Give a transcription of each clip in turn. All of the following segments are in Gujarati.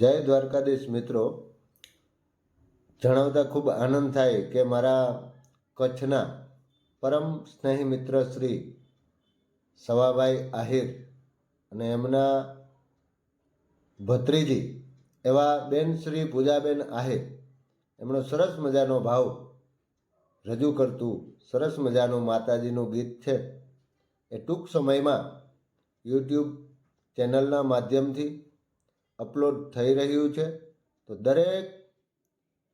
જય દ્વારકાધીશ મિત્રો. જણાવતા ખૂબ આનંદ થાય કે મારા કચ્છના પરમ સ્નેહી મિત્ર શ્રી સવાભાઈ આહિર અને એમના ભત્રીજી એવા બેન શ્રી પૂજાબેન આહિર, એમનો સરસ મજાનો ભાવ રજૂ કરતું સરસ મજાનું માતાજીનું ગીત છે. એ ટૂંક સમયમાં યુટ્યુબ ચેનલના માધ્યમથી અપલોડ થઈ રહ્યું છે. તો દરેક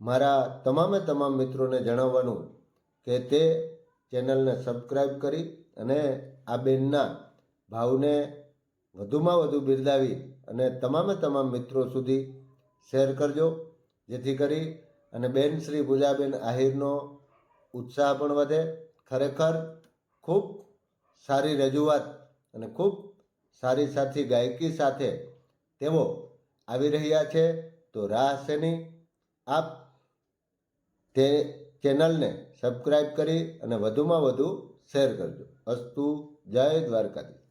મારા તમામે તમામ મિત્રોને જણાવવાનું કે તે ચેનલને સબસ્ક્રાઈબ કરી અને આ બેનના ભાવને વધુમાં વધુ બિરદાવી અને તમામે તમામ મિત્રો સુધી શેર કરજો. જેથી કરી અને બેન શ્રી પૂજાબેન આહિરનો ઉત્સાહ પણ વધે. ખરેખર ખૂબ સારી રજૂઆત અને ખૂબ સારી સાથી ગાયકી સાથે તેઓ આવી રહ્યા છે, તો રાહ શેની? આપ તે ચેનલને સબસ્ક્રાઈબ કરી અને વધુમાં વધુ શેર કરજો. અસ્તુ, જય દ્વારકાધીશ.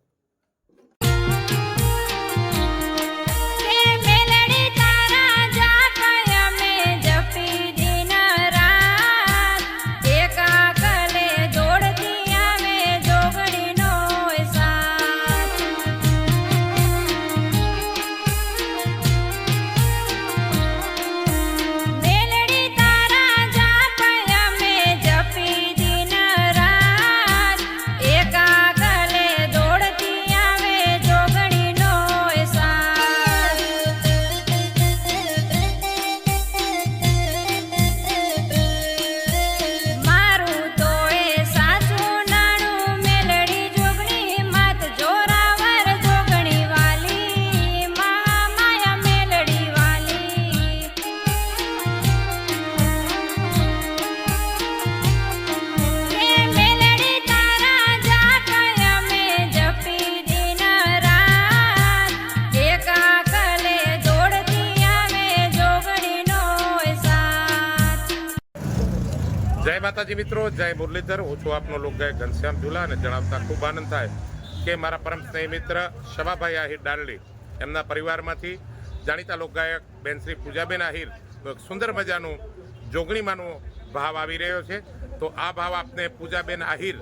જય માતાજી મિત્રો, જય મુરલીધર. હું છું આપનો લોકગાયક ઘનશ્યામ ઝુલા અને જણાવતા ખૂબ આનંદ થાય કે મારા પરમ સ્નેહી મિત્ર શવાભાઈ આહિર ડાલડી એમના પરિવારમાંથી જાણીતા લોકગાયક બેન શ્રી પૂજાબેન આહિર સુંદર મજાનું જોગણીમાંનો ભાવ આવી રહ્યો છે. તો આ ભાવ આપને Poojaben Ahir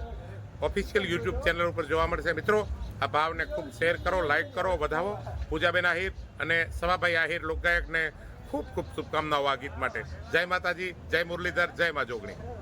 official YouTube channel ઉપર જોવા મળશે. મિત્રો, આ ભાવને ખૂબ શેર કરો લાઇક કરો, વધાવો. પૂજાબેન આહિર અને સવાભાઈ આહિર લોકગાયકને ખૂબ ખૂબ શુભકામનાઓ આ ગીત માટે. જય માતાજી, જય મુરલીધર, જય મા જોગણી.